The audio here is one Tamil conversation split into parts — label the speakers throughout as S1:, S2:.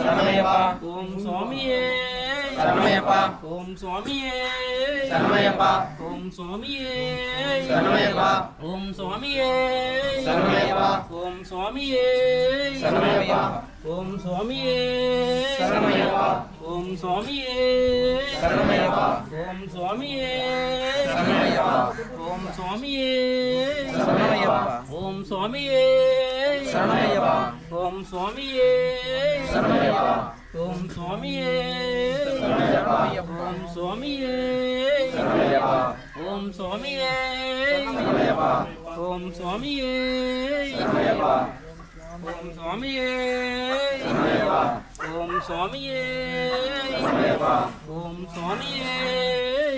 S1: ಶರಣಮಯ್ಯಪ್ಪ ಓಂ ಸ್ವಾಮಿಯೇ ಶರಣಮಯ್ಯಪ್ಪ ಓಂ ಸ್ವಾಮಿಯೇ ಶರಣಮಯ್ಯಪ್ಪ ಓಂ ಸ್ವಾಮಿಯೇ ಶರಣಮಯ್ಯಪ್ಪ ಓಂ ಸ್ವಾಮಿಯೇ ಶರಣಮಯ್ಯಪ್ಪ ಓಂ ಸ್ವಾಮಿಯೇ ಶರಣಮಯ್ಯಪ್ಪ ಓಂ ಸ್ವಾಮಿಯೇ ಶರಣಮಯ್ಯಪ್ಪ ಓಂ ಸ್ವಾಮಿಯೇ ಶರಣಮಯ್ಯಪ್ಪ ಓಂ ಸ್ವಾಮಿಯೇ ಶರಣಮಯ್ಯಪ್ಪ ಓಂ ಸ್ವಾಮಿಯೇ ಶರಣಮಯ್ಯಪ್ಪ ಓಂ ಸ್ವಾಮಿಯೇ ಶರಣಯ್ಯಪ್ಪ ಓಂ ಸ್ವಾಮಿಯೇ ಶರಣಯ್ಯಪ್ಪ ಓಂ ಸ್ವಾಮಿಯೇ ಶರಣಯ್ಯಪ್ಪ ಓಂ ಸ್ವಾಮಿಯೇ ಶರಣಯ್ಯಪ್ಪ ಓಂ ಸ್ವಾಮಿಯೇ ಶರಣಯ್ಯಪ್ಪ ಓಂ ಸ್ವಾಮಿಯೇ ಶರಣಯ್ಯಪ್ಪ ಓಂ ಸ್ವಾಮಿಯೇ ಶರಣಯ್ಯಪ್ಪ ಓಂ ಸ್ವಾಮಿಯೇ ಶರಣಯ್ಯಪ್ಪ ಓಂ ಸ್ವಾಮಿಯೇ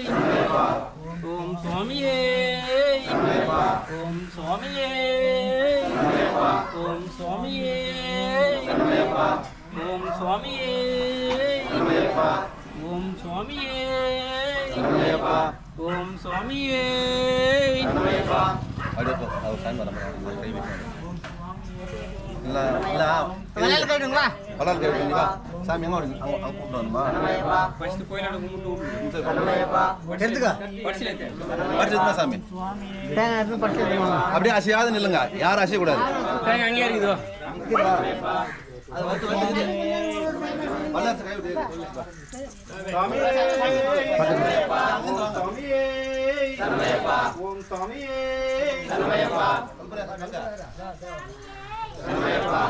S1: ಶರಣಯ್ಯಪ್ಪ ఓం స్వామియే ఓం స్వామియే ఓం స్వామియే ఓం స్వామియే ఓం స్వామియే ఓం స్వామియే
S2: Là, là, là, là, là, là, là, là, là, là, là, là, là,
S3: là, là,
S2: படம் சாமி எங்க அவங்க அவங்க கூப்பிட்டு வரணுமா
S4: ஃபர்ஸ்ட் கோயிலோட கும்பிட்டு
S3: எடுத்துக்கா
S2: படிச்சிருந்தா சாமி அப்படியே அசையாவது நில்லுங்க யாரும் அசைய கூடாது
S4: அங்கே இருக்குதோ
S2: அது வந்து வந்து பல்லாசு கை விட்டு சாமியே
S4: சரணையப்பா ஓம் சாமியே
S2: சரணையப்பா சரணையப்பா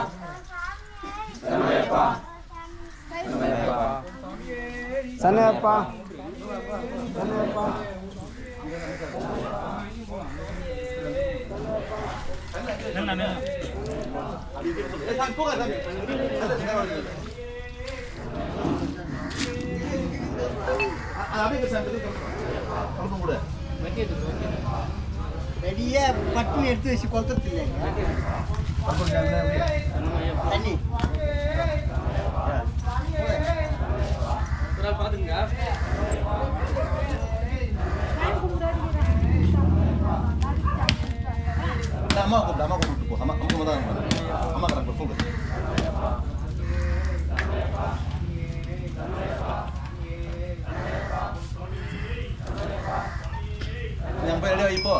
S2: సమయపా సమయపా
S3: సమయపా సమయపా
S2: నన్న ఏ సంకోగా సమయ అలాగే సంతలు కొంచెం కూడా வெட்டியது
S3: ரெடியா பட்டுன்னு எடுத்து வச்சு கொளுத்துறது இல்லைங்க தண்ணி
S4: பார்த்துங்க
S2: அம்மா கூப்பிட்டு அம்மா கூப்பிட்டு போ. அம்மா அம்மா தான் அம்மா கரெக்ட் சொல்லுங்க ഞാൻ പോയി റെഡി ആയിപ്പോ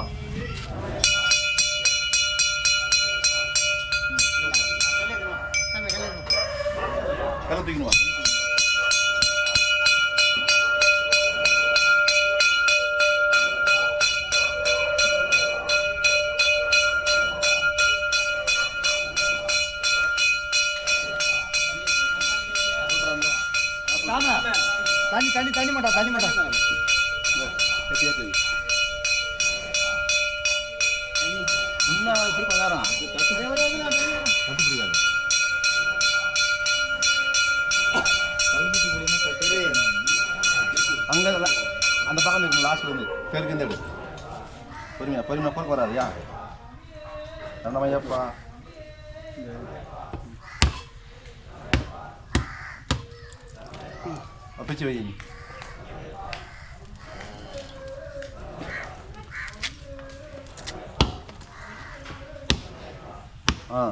S2: കലത്തിക്കണോ
S3: தண்ணி தண்ணி தண்ணி மாட்டா தண்ணி மாட்டா.
S2: அங்கே அந்த பக்கம் இருக்கும் லாஸ்ட் வந்து தெருக்கு இந்த பொறுமையா பொறுமையா போக வராதியா? ரெண்டமையாப்பா ഒപ്പിച്ചു പോയി ആ